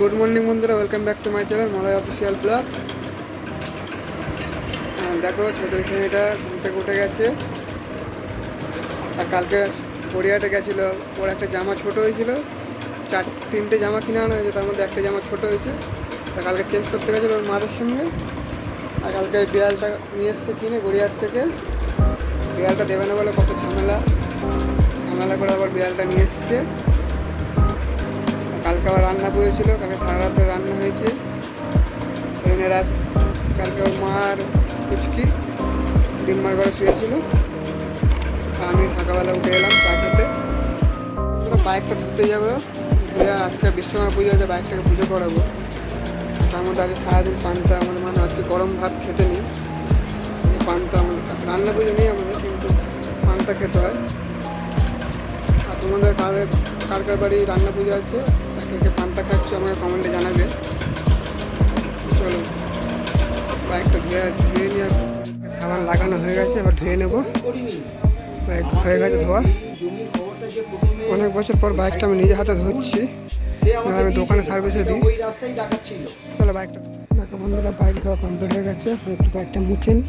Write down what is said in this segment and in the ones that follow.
Good morning বন্ধুরা welcome back to my channel Malay official blog দেখো, ছোটো ছেলেটা ঘুম থেকে উঠে গেছে। আর কালকে গড়িয়াটে গেছিল, ওর একটা জামা ছোট হয়েছিল। চার, তিনটে জামা কিনে আনা হয়েছে, তার মধ্যে একটা জামা ছোট হয়েছে। তা কালকে চেঞ্জ করতে গেছিল ওর মাদের সঙ্গে। আর কালকে বিড়ালটা নিয়ে এসছে কিনে গড়িয়ার থেকে। বিড়ালটা দেবে না বলে কত ঝামেলা। ঝামেলা করে আবার বিড়ালটা নিয়ে এসছে। কালকে আবার রান্না বয়েছিল কালকে সারা রাত রান্না হয়েছে। জন্য রাত কালকে ওর মা আর কুচকি ডিম্মার ঘরে শুয়েছিল। আমি সকালবেলা উঠে এলাম চা খেতে। বাইকটা ধুতে যাবে। ধুয়ে আজকে বিশ্বকর্মা পুজো আছে বাইকটাকে পুজো করাবো। তার মধ্যে আজকে সারাদিন পান্তা, আমাদের মানে আজকে গরম ভাত খেতে নিই। পান্তা আমাদের রান্না পুজো নেই আমাদের, কিন্তু পান্তা খেতে হয়। আর তোমাদের কার কার কার বাড়ি রান্না পুজো আছে। কে কে পান্তা খাচ্ছ, আমাকে কমেন্টে জানাবে। চলো বাইকটা ধুয়ে ধুয়ে নিয়ে সাবান লাগানো হয়ে গেছে, এবার ধুয়ে নেব। বাইক হয়ে গেছে ধোয়া। অনেক বছর পর বাইকটা আমি নিজে হাতে নাহলে আমি দোকানে সার্ভিসে দিই। চলো বাইকটা দেখো বন্ধুরা বাইক ধোয়া কমপ্লিট হয়ে গেছে একটু বাইকটা মুছে নিই।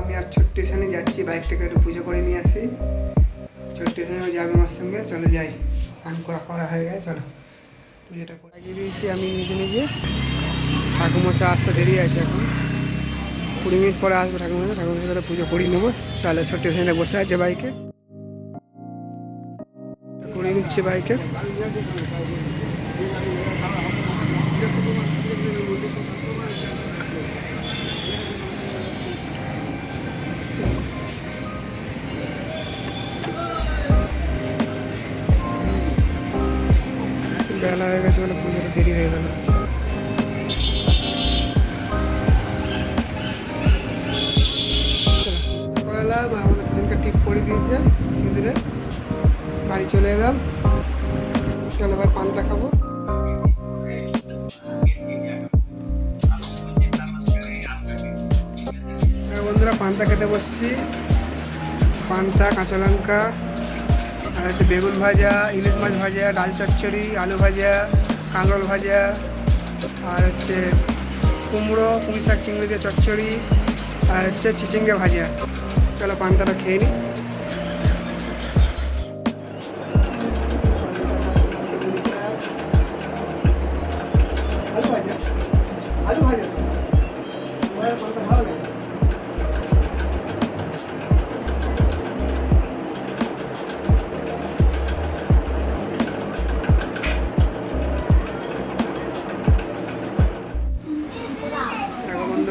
আমি আর ছোট্ট সানে যাচ্ছি বাইকটাকে একটু পুজো করে নিয়ে আসি। ছোট্ট সানে যাবে আমার সঙ্গে, চলে যাই। স্নান করা করা হয়ে গেছে, চলো। পুজোটা লাগিয়ে দিয়েছি, আমি নিজে নিজে। ঠাকুমশা আসতে দেরি আছে এখন। কুড়ি মিনিট পরে আসব ঠাকুমশা ঠাকুমশা করে পুজো করিয়ে নেব। চলো ছোট্ট সানে বসে আছে বাইকে। করে নিচ্ছে বাইকে। বেলা হয়ে গেছে বলে পুজোটা দেরি হয়ে গেল। এলাম আর আমাদের দুজনকে টিপ করে দিয়েছে সিঁদুরে। বাড়ি চলে এলাম। চলো এবার পানটা খাব হ্যাঁ বন্ধুরা পান্তা খেতে বসছি। পান্তা কাঁচা লঙ্কা আর হচ্ছে বেগুন ভাজা, ইলিশ মাছ ভাজা, ডাল চচ্চড়ি, আলু ভাজা, কাঁকরোল ভাজা, আর হচ্ছে কুমড়ো পুঁই শাক, চিংড়ি দিয়ে চচ্চড়ি, আর হচ্ছে চিচিঙ্গে ভাজা। চলো পান্তাটা খেয়ে নিই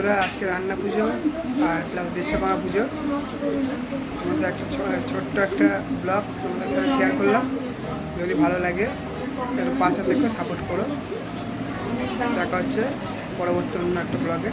বন্ধুরা, আজকে রান্না পুজো আর প্লাস বিশ্বকর্মা পুজো। তোমাদের একটা ছোট্ট একটা ব্লগ তোমাদের শেয়ার করলাম। যদি ভালো লাগে, একটু পাশে দেখো সাপোর্ট করো। দেখা হচ্ছে পরবর্তী অন্য একটা ব্লগে।